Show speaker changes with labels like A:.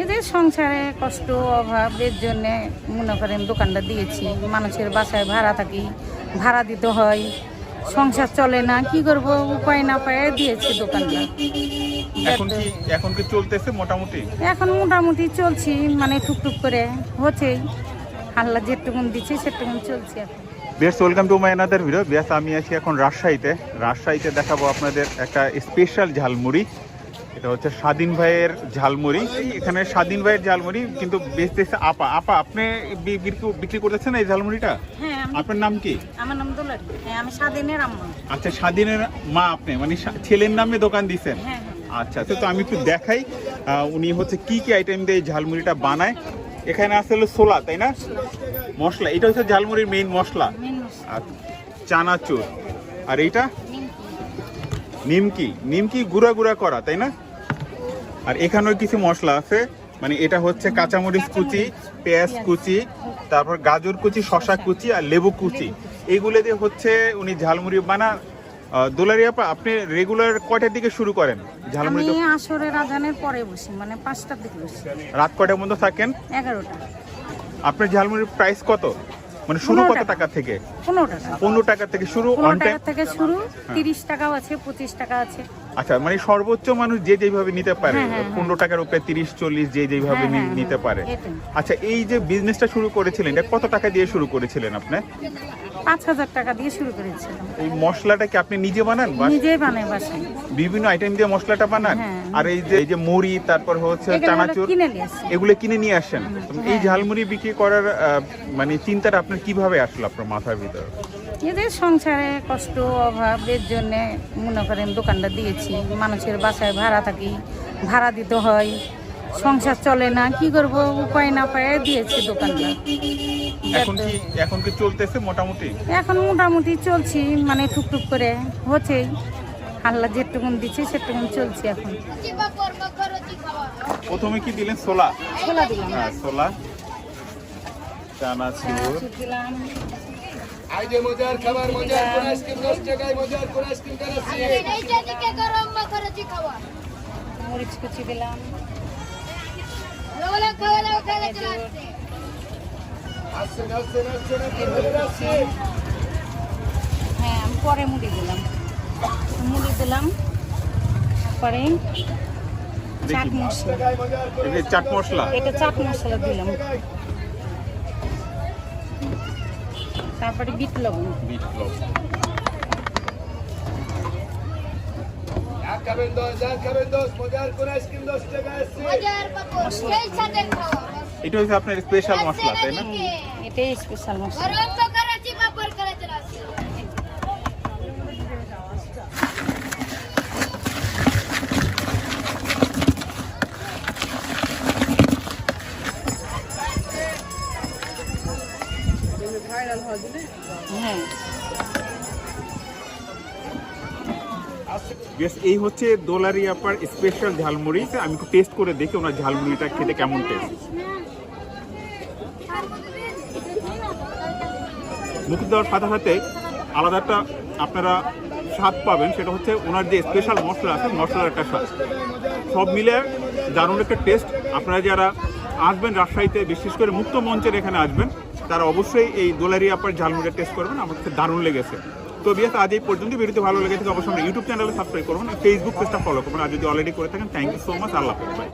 A: এদের সংসারে কষ্ট অভাবের জন্য মনে করেন দোকানটা দিয়েছি। মানুষের বাসায় ভাড়া থাকি ভাড়া দিতে হয় সংসার চলে না কি করব? উপায় না পায়ে দিয়েছি দোকানটা।
B: এখন কি এখন কি চলতেছে মোটামুটি?
A: এখন মোটামুটি চলছি মানে টুকটুক করে হচ্ছেই আল্লাহ যেটুকুন দিচ্ছে সেটুকুন চলছে এখন।
B: বেশ welcome to my another video বেশ আমি আছি এখন রাজশাহীতে। রাজশাহীতে দেখাবো আপনাদের একটা স্পেশাল ঝালমুড়ি। এটা হচ্ছে স্বাধীন ভাইয়ের ঝালমুড়ি। এখানে স্বাধীন ভাইয়ের ঝালমুড়ি কিন্তু বেচতেছে আপা আপা আপনি বিক্রি- করতেছেন এই ঝালমুড়িটা?
A: হ্যাঁ
B: আপনার নাম কি?
A: আমার নাম দোলারি হ্যাঁ আমি স্বাধীনের আম্মা।
B: আচ্ছা স্বাধীনের মা আপনি মানে ছেলের নামে দোকান দিচ্ছেন
A: হ্যাঁ
B: আচ্ছা আচ্ছা তো আমি একটু দেখাই উনি হচ্ছে কি কি আইটেম দিয়ে এই ঝালমুড়িটা বানায়। এখানে আছে হলো সোলা তাই না? মশলা। এটা হচ্ছে ঝালমুড়ির মেইন মশলা। আর চানাচুর। আর এইটা?
A: নিমকি
B: নিমকি গুঁড়া গুঁড়া করা তাই না? আর এখানেও কিছু মশলা আছে মানে এটা হচ্ছে কাঁচামরিচ কুচি পেঁয়াজ কুচি তারপর গাজর কুচি শশা কুচি আর লেবু কুচি। এইগুলো দিয়ে হচ্ছে উনি ঝালমুড়ি বানা দোলারিয়াপা আপনি রেগুলার কয়টার দিকে শুরু করেন ঝালমুড়ি
A: আমি আসরের আজানের পরে বসি মানে পাঁচটার দিকে বসি।
B: রাত কয়টার মধ্যে থাকেন?
A: এগারোটা।
B: আপনার ঝালমুড়ির প্রাইস কত? মানে শুরু কত
A: টাকা।
B: থেকে?
A: পনেরো টাকা।
B: পনেরো টাকা থেকে শুরু
A: পনেরো টাকা থেকে শুরু তিরিশ টাকাও আছে পঁচিশ টাকা আছে।
B: আচ্ছা মানে সর্বোচ্চ মানুষ যে যেভাবে নিতে পারে
A: হ্যাঁ, হ্যাঁ,
B: পনেরো টাকার উপরে তিরিশ চল্লিশ যে যেভাবে
A: হ্যাঁ, হ্যাঁ,
B: নিতে
A: হ্যাঁ,
B: পারে আচ্ছা এই যে বিজনেসটা শুরু করেছিলেন এটা কত টাকা দিয়ে শুরু করেছিলেন আপনি?
A: পাঁচ হাজার টাকা দিয়ে শুরু করেছিলাম।
B: এই মশলাটা কি আপনি নিজে বানান?
A: নিজেই বানাই বাসায়।
B: বিভিন্ন আইটেম দিয়ে মশলাটা বানান?
A: হ্যাঁ।
B: আর এই যে এই যে মুড়ি তারপর হচ্ছে চানাচুর এগুলো কিনে নিয়ে আসেন? এই
A: হ্যাঁ।
B: ঝালমুড়ি বিক্রি করার মানে চিন্তাটা আপনার কীভাবে আসলো আপনার মাথার ভিতর?
A: এদের সংসারে কষ্ট অভাবের জন্য মনে করেন দোকানটা দিয়েছি। মানুষের বাসায় ভাড়া থাকি ভাড়া দিতে হয়। সংসার চলে না কি করব? উপায় না পায়ে দিয়েছি দোকানটা।
B: এখন কি এখন কি চলতেছে মোটামুটি?
A: এখন মোটামুটি চলছি মানে টুকটুক করে। হচ্ছেই আল্লাহ যেটুকুন দিচ্ছে সেটুকুন চলছে এখন।
B: প্রথমে কি দিলেন? সোলা
A: ছোলা দিলাম।
B: হ্যাঁ সোলা চানাচুর।
A: দিলাম
C: এই যে মজার খাবার মজার কোন আইসক্রিম টাকায় মজার কোন আইসক্রিম
D: এইটা দিকে গরম মাখারাজি খাওয়া।
A: মরিচ কুচি দিলাম
D: বলে খাওয়া দাওয়া খেলে চলে আসছে
C: আসছেন আসছেন আসছেন আপনাদের আসছে
A: হ্যাঁ আমি পরে মুড়ি দিলাম। মুড়ি দিলাম পরে চাট মশলা।
B: চাট মশলা?
A: এটা চাট মশলা দিলাম। তারপরে বিট লবণ।
B: বিট লবণ।
C: খাবেন দশ খাবেন দশ মজার কোন আইসক্রিম দশ টাকায় আসছে।
D: মজার পাপড়। সেই সাথে খাওয়া
B: এটা হচ্ছে আপনার স্পেশাল মশলা তাই না?
A: এটাই স্পেশাল মশলা। হ্যাঁ।
B: এই হচ্ছে দোলারি আপার স্পেশাল ঝালমুড়ি। আমি একটু টেস্ট করে দেখি ওনার ঝালমুড়িটা খেতে কেমন টেস্ট মুখে দেওয়ার সাথে সাথে আলাদা একটা আপনারা স্বাদ পাবেন, সেটা হচ্ছে ওনার যে স্পেশাল মশলা আছে, মশলার একটা স্বাদ। সব মিলে দারুণ একটা টেস্ট আপনারা যারা আসবেন রাজশাহীতে, বিশেষ করে মুক্ত মঞ্চের এখানে আসবেন, তারা অবশ্যই এই দোলারি আপার ঝালমুড়িটা টেস্ট করবেন, আমার কাছে দারুণ লেগেছে। তো বিয়াস, আজ এই পর্যন্ত ভিডিওতে ভালো লেগেছে অবশ্যই ইউটিউব চ্যানেলে সাবস্ক্রাইব করবেন ফেসবুক পেজটা ফলো করবেন। আর যদি অলরেডি করে থাকেন thank you so much Allah.